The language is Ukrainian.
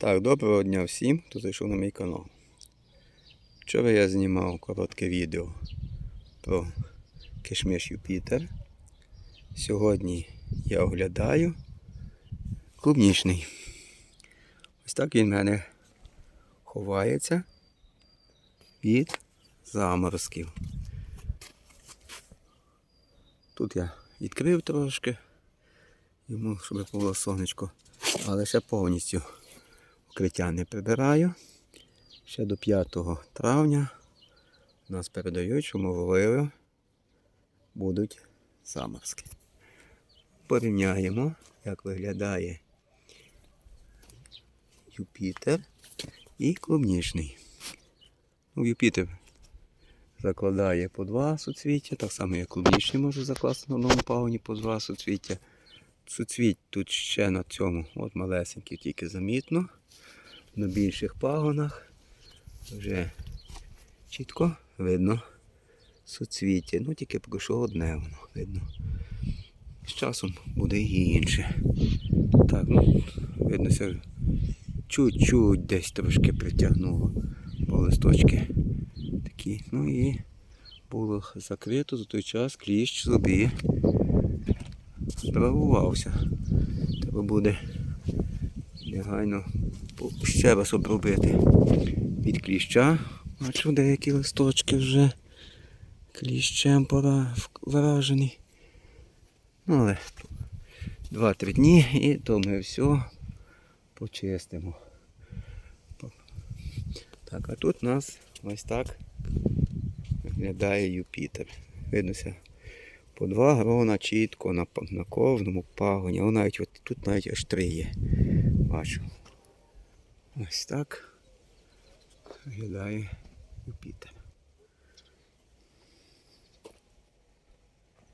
Так, доброго дня всім, хто зайшов на мій канал. Вчора я знімав коротке відео про кишмиш Юпітер. Сьогодні я оглядаю клубнічний. Ось так він в мене ховається від заморозків. Тут я відкрив трошки, йому, щоб було сонечко, але ще повністю укриття не прибираю. Ще до 5 травня нас передають, що можливо будуть заморозки. Порівняємо, як виглядає Юпітер і клубнічний. Ну, Юпітер закладає по два суцвіття, так само як клубнічний може закласти на одному пагоні по два суцвіття. Суцвіть тут ще на цьому, от малесенький, тільки замітно. На більших пагонах вже чітко видно суцвіття. Ну тільки поки що одне воно видно. З часом буде і інше. Так, ну, все чуть-чуть десь трошки притягнуло. Бо листочки такі. Ну і було закрито за той час кліщ собі справувався. Треба буде негайно ще раз обробити від кліща. Бачу деякі листочки вже кліщем пора вражені. Ну, але 2-3 дні і то ми все почистимо. Так, а тут у нас ось так виглядає Юпітер. Виднося по два грона чітко на, на кожному пагоні. О, навіть от, тут навіть аж три є. Бачу. Ось так виглядає Юпітер.